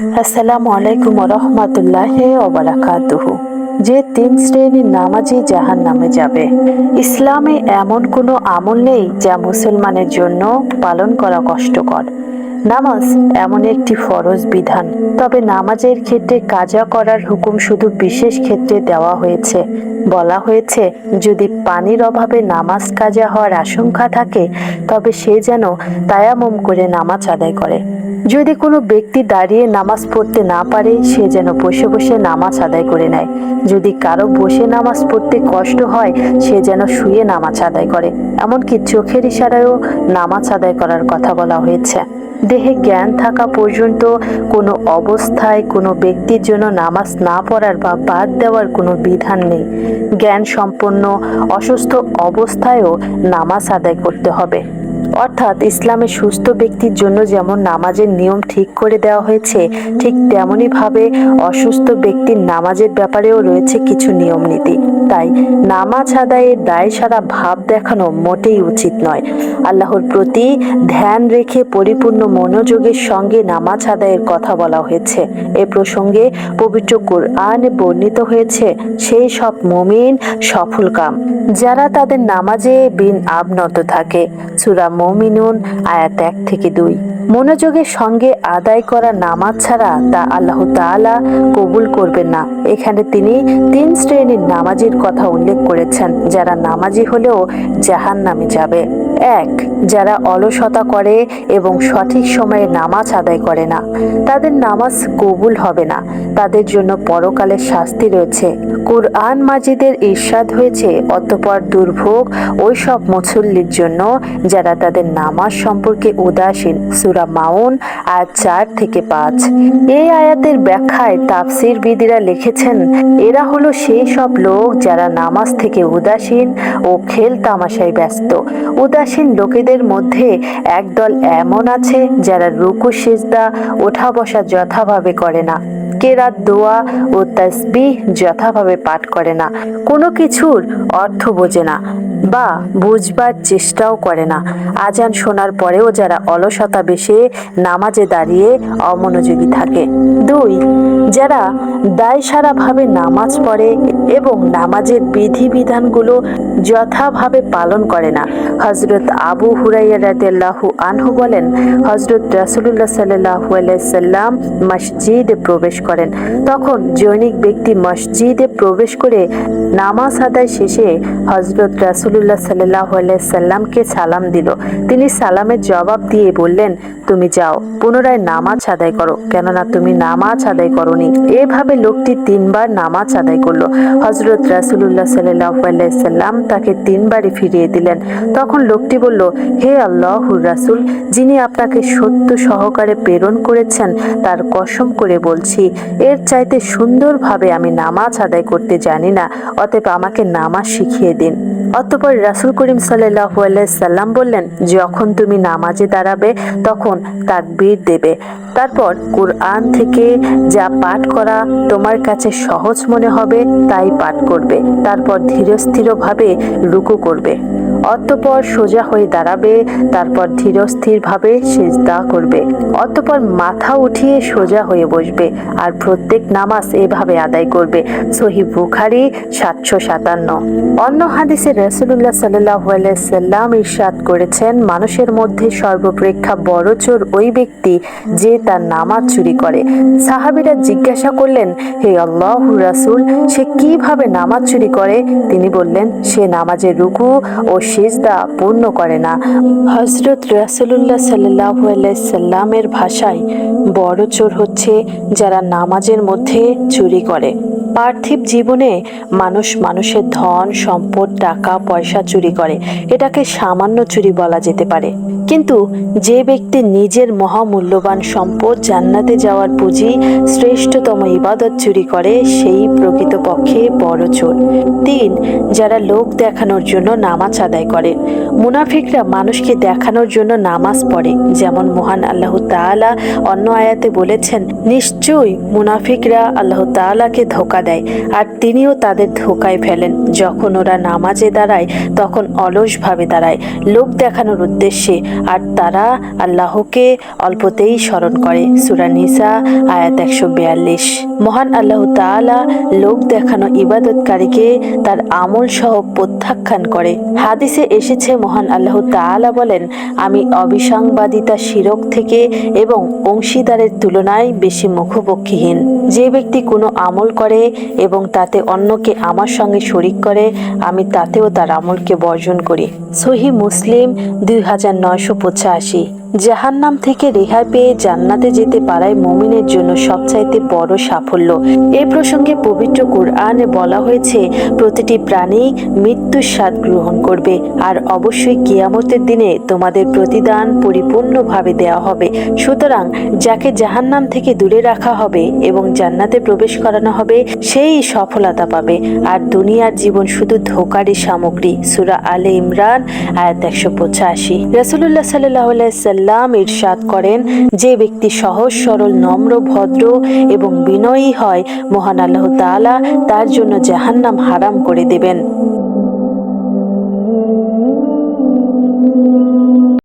আসসালামু আলাইকুম রহমতুল্লাহ ওবরাকাতুহ। যে তিন শ্রেণির নামাজি জাহান নামে যাবে। ইসলামে এমন কোনো আমল নেই যা মুসলমানের জন্য পালন করা কষ্টকর। নামাজ এমন একটি ফরজ বিধান, তবে নামাজের ক্ষেত্রে কাজা করার হুকুম শুধু বিশেষ ক্ষেত্রে দেওয়া হয়েছে। বলা হয়েছে, যদি পানির অভাবে নামাজ কাজা হওয়ার আশঙ্কা থাকে, তবে সে যেন তায়ামম করে নামাজ আদায় করে। যদি কোনো ব্যক্তি দাঁড়িয়ে নামাজ পড়তে না পারে, সে যেন বসে বসে নামাজ আদায় করে নেয়। যদি কারও বসে নামাজ পড়তে কষ্ট হয়, সে যেন শুয়ে নামাজ আদায় করে। এমনকি চোখের ইশারায়ও নামাজ আদায় করার কথা বলা হয়েছে। দেহে জ্ঞান থাকা পর্যন্ত কোনো অবস্থায় কোনো ব্যক্তির জন্য নামাজ না পড়ার বা বাদ দেওয়ার কোনো বিধান নেই। জ্ঞান সম্পন্ন অসুস্থ অবস্থায়ও নামাজ আদায় করতে হবে। অর্থাৎ ইসলামে সুস্থ ব্যক্তির জন্য যেমন নামাজের নিয়ম ঠিক করে দেওয়া হয়েছে, ঠিক তেমনইভাবে অসুস্থ ব্যক্তির নামাজের ব্যাপারেও রয়েছে কিছু নিয়ম নীতি তাই নামাজ আদায়ের দায় সারা ভাব দেখানো মোটেই উচিত নয়। আল্লাহর প্রতি ধ্যান রেখে পরিপূর্ণ মনোযোগের সঙ্গে নামাজ আদায়ের কথা বলা হয়েছে। এ প্রসঙ্গে পবিত্র কোরআনে বর্ণিত হয়েছে, সেই সব মুমিন সফল কাম। যারা তাদের নামাজে বিন আবনত থাকে। সুরা মমিনুন, আয়াত এক থেকে দুই। মনোযোগের সঙ্গে আদায় করা নামাজ ছাড়া তা আল্লাহ তাআলা কবুল করবেন না। এখানে তিনি তিন শ্রেণির নামাজির কথা উল্লেখ করেছেন, যারা নামাজি হলেও জাহান নামে যাবে। এক, যারা অলসতা করে এবং সঠিক সময়ে নামাজ আদায় করে না, তাদের নামাজ কবুল হবে না। তাদের জন্য পরকালের শাস্তি রয়েছে। কুরআন মাজিদের ঈর্ষাদ হয়েছে, অতপর দুর্ভোগ ওই সব মুসল্লির জন্য যারা তাদের নামাজ সম্পর্কে উদাসীন। সুরা মাউন আর চার থেকে পাঁচ। এই আয়াতের ব্যাখ্যায় তাফসির বিদিরা লিখেছেন, এরা হলো সেই সব লোক যারা নামাজ থেকে উদাসীন ও খেল তামাশায় ব্যস্ত। উদাসীন লোকেদের মধ্যে একদল এমন আছে যারা রুকু, সিজদা, ওঠা বসা যথাভাবে করে না। কেরাত দোয়া ও তসবিহ যথাভাবে পাঠ করে না। কোনো কিছুর অর্থ বোঝে না বা বুঝবার চেষ্টাও করে না। আজান শোনার পরেও যারা অলসতা বেশে নামাজে দাঁড়িয়ে অমনোযোগী থাকে। দুই, যারা দায়সারাভাবে নামাজ পড়ে এবং নামাজের বিধিবিধানগুলো যথাভাবে পালন করে না। হজরত আবু হুরাইয়া আনহু বলেন হজরত রাসুলুল্লাহ সাল্লাহু আলাইসাল্লাম মসজিদে প্রবেশ করেন। তখন জৈনিক ব্যক্তি মসজিদে প্রবেশ করে নামাজ আদায় শেষে হজরত রাসুলুল্লাহ সাল্লাহ সাল্লামকে সালাম দিল। তিনি সালামের জবাব দিয়ে বললেন, তুমি যাও, পুনরায় নামাজ আদায় করো, কেননা তুমি নামাজ আদায় করনি। এভাবে লোকটি তিনবার নামাজ আদায় করল। হজরত রাসুলুল্লাহ সাল্লাহ সাল্লাম তাকে তিনবারই ফিরিয়ে দিলেন। তখন লোকটি বলল, হে আল্লাহুর রাসুল, যিনি আপনাকে সত্য সহকারে প্রেরণ করেছেন, তার কসম করে বলছি এর চাইতে সুন্দরভাবে আমি নামাজ আদায় করতে জানি না, অতএব আমাকে নামাজ শিখিয়ে দিন। অতঃপর রাসুল করিম সাল্লাম বললেন, যখন তুমি নামাজে দাঁড়াবে, তখন তাকবীর দেবে। তারপর কোরআন থেকে যা পাঠ করা তোমার কাছে সহজ মনে হবে, তাই পাঠ করবে। তারপর ধীরস্থিরভাবে রুকু করবে। অতঃপর সোজা হয়ে দাঁড়াবে, তারপর ধীরস্থিরভাবে সেজদা করবে। অতঃপর মাথা উঠিয়ে সোজা হয়ে বসবে আর প্রত্যেক নামাজ এভাবে আদায় করবে। সহি বুখারি সাতশো সাতান্ন। অন্য হাদিসে রসুল্লাহ সাল্লাহ সাল্লাম ইরশাদ করেছেন, মানুষের মধ্যে সর্বপ্রেক্ষা বড় চোর ওই ব্যক্তি যে তার নামাজ চুরি করে। সাহাবিরা জিজ্ঞাসা করলেন, হে আল্লাহ রাসুল, সে কীভাবে নামাজ চুরি করে? তিনি বললেন, সে নামাজের রুকু ও সেজদা পূর্ণ করে না। হজরত রাসুল্লাহ সাল্লাহ সাল্লামের ভাষায় বড় চোর হচ্ছে যারা নামাজের মধ্যে চুরি করে। পার্থিব জীবনে মানুষ মানুষের ধন, সম্পদ, টাকা, পয়সা চুরি করে। এটাকে সামান্য চুরি বলা যেতে পারে। কিন্তু যে ব্যক্তি নিজের মহামূল্যবান সম্পদ জান্নাতে যাওয়ার পুঁজি, শ্রেষ্ঠতম ইবাদত চুরি করে, সেই প্রকৃতপক্ষে বড় চোর। তিন, যারা লোক দেখানোর জন্য নামাজ আদায় করে। মুনাফিকরা মানুষকে দেখানোর জন্য নামাজ পড়ে। যেমন মহান আল্লাহ তাআলা অন্য আয়াতে বলেছেন, নিশ্চয়ই মুনাফিকরা আল্লাহ তালাকে ধোকা দেয় দেয়, আর তিনিও তাদের ধোকায় ফেলেন। যখন ওরা নামাজে দাঁড়ায়, তখন অলসভাবে দাঁড়ায়। লোক দেখানোর উদ্দেশ্যে, আর তারা আল্লাহকে অল্পতেই স্মরণ করে। সুরা নিসা, আয়াত একশো বিয়াল্লিশ। মহান আল্লাহ তাআলা লোক দেখানো ইবাদতকারীকে তার আমল সহ প্রত্যাখ্যান করে। হাদিসে এসেছে, মহান আল্লাহ তাআলা বলেন, আমি অবিসংবাদিতা শিরক থেকে এবং অংশীদারের তুলনায় বেশি মুখপক্ষীহীন যে ব্যক্তি কোনো আমল করে এবং তাতে অন্যকে আমার সঙ্গে শরিক করে, আমি তাতেও তার আমলকে বর্জন করি। সহি মুসলিম দুই হাজার নয়শো পঁচাশি। জাহান্নাম থেকে রেহাই পেয়ে জান্নাতে যেতে পারায় মুমিনের জন্য সবচাইতে বড় সাফল্য। এই প্রসঙ্গে পবিত্র কোরআনে বলা হয়েছে, প্রতিটি প্রাণী মৃত্যুর স্বাদ গ্রহণ করবে আর অবশ্যই কিয়ামতের দিনে তোমাদের প্রতিদান পরিপূর্ণভাবে দেওয়া হবে। সুতরাং যাকে জাহান্নাম থেকে দূরে রাখা হবে এবং জান্নাতে প্রবেশ করানো হবে, সেই সফলতা পাবে। আর দুনিয়ার জীবন শুধু ধোকারই সামগ্রী। সুরা আলে ইমরান, আয়াত একশো পঁচাশি। রসুল্লাহ সাল্লাহ ইরশাদ করেন, যে ব্যক্তি সহজ, সরল, নম্র, ভদ্র এবং বিনয়ী হয়, মহান আল্লাহ তাআলা তার জন্য জাহান্নাম হারাম করে দেবেন।